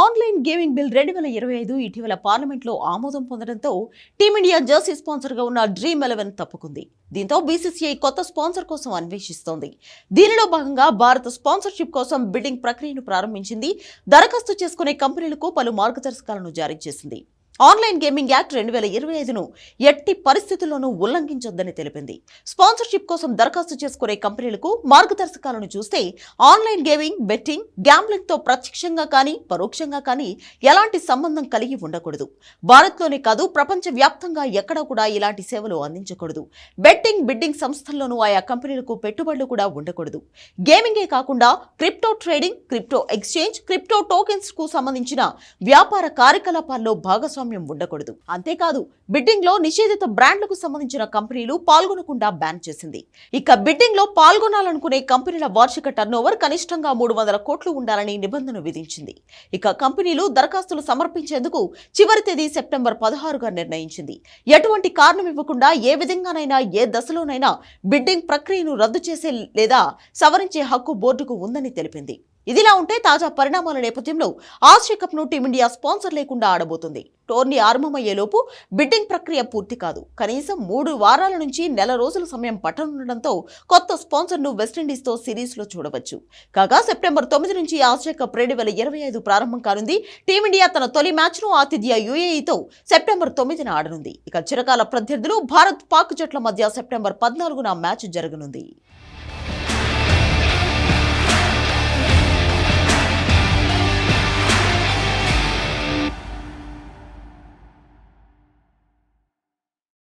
Online gaming bill రెండు వేల ఇరవై ఐదు ఇటీవల పార్లమెంట్లో ఆమోదం పొందడంతో టీమిండియా జర్సీ స్పాన్సర్గా ఉన్న డ్రీమ్ ఎలెవెన్ తప్పుకుంది. దీంతో బీసీసీఐ కొత్త స్పాన్సర్ కోసం అన్వేషిస్తోంది. దీనిలో భాగంగా భారత స్పాన్సర్షిప్ కోసం బిడ్డింగ్ ప్రక్రియను ప్రారంభించింది. దరఖాస్తు చేసుకునే కంపెనీలకు పలు మార్గదర్శకాలను జారీ చేసింది. ఆన్లైన్ గేమింగ్ యాక్ట్ రెండు వేల ఇరవై ఐదును ఎట్టి పరిస్థితుల్లోనూ ఉల్లంఘించొద్దని తెలిపింది. స్పాన్సర్షిప్ కోసం దరఖాస్తు చేసుకునే కంపెనీలకు మార్గదర్శకాలను చూస్తే ఆన్లైన్ గేమింగ్ బెట్టింగ్ గ్యాంబ్లింగ్తో ప్రత్యక్షంగా కానీ పరోక్షంగా కానీ ఎలాంటి సంబంధం కలిగి ఉండకూడదు. భారత్లోనే కాదు ప్రపంచ వ్యాప్తంగా ఎక్కడా కూడా ఇలాంటి సేవలు అందించకూడదు. బెట్టింగ్ బిడ్డింగ్ సంస్థల్లోనూ ఆయా కంపెనీలకు పెట్టుబడులు కూడా ఉండకూడదు. గేమింగే కాకుండా crypto trading crypto exchange crypto టోకెన్స్కు సంబంధించిన వ్యాపార కార్యకలాపాల్లో భాగస్వామ్యం ఉండకూడదు. అంతేకాదు బిడ్డింగ్లో నిషేధిత బ్రాండ్లకు సంబంధించిన కంపెనీలు పాల్గొనకుండా బ్యాన్ చేసింది. ఇక బిడ్డింగ్లో పాల్గొనాలనుకునే కంపెనీల వార్షిక టర్నోవర్ కనిష్టంగా మూడు వందల కోట్లు ఉండాలని నిబంధన విధించింది. ఇక కంపెనీలు దరఖాస్తులు సమర్పించేందుకు చివరి తేదీ సెప్టెంబర్ పదహారుగా నిర్ణయించింది. ఎటువంటి కారణం ఇవ్వకుండా ఏ విధంగానైనా ఏ దశలోనైనా బిడ్డింగ్ ప్రక్రియను రద్దు చేసే లేదా సవరించే హక్కు బోర్డుకు ఉందని తెలిపింది. ఇదిలా ఉంటే తాజా పరిణామాల నేపథ్యంలో ఆసియా కప్ను టీమిండియా స్పాన్సర్ లేకుండా ఆడబోతుంది. టోర్నీ ఆరంభమయ్యేలోపు బిడ్డింగ్ ప్రక్రియ పూర్తి కాదు. కనీసం మూడు వారాల నుంచి నెల రోజుల సమయం పట్టనుండటంతో కొత్త స్పాన్సర్ను వెస్టిండీస్తో సిరీస్లో చూడవచ్చు. కాగా సెప్టెంబర్ తొమ్మిది నుంచి ఆసియా కప్ రెండు వేల ఇరవై ఐదు ప్రారంభం కానుంది. టీమిండియా తన తొలి మ్యాచ్ను ఆతిథ్య యుఏఈతో సెప్టెంబర్ తొమ్మిదిన ఆడనుంది. ఇక చిరకాల ప్రత్యర్థులు భారత్ పాక్ జట్ల మధ్య సెప్టెంబర్ పద్నాలుగున మ్యాచ్ జరగనుంది.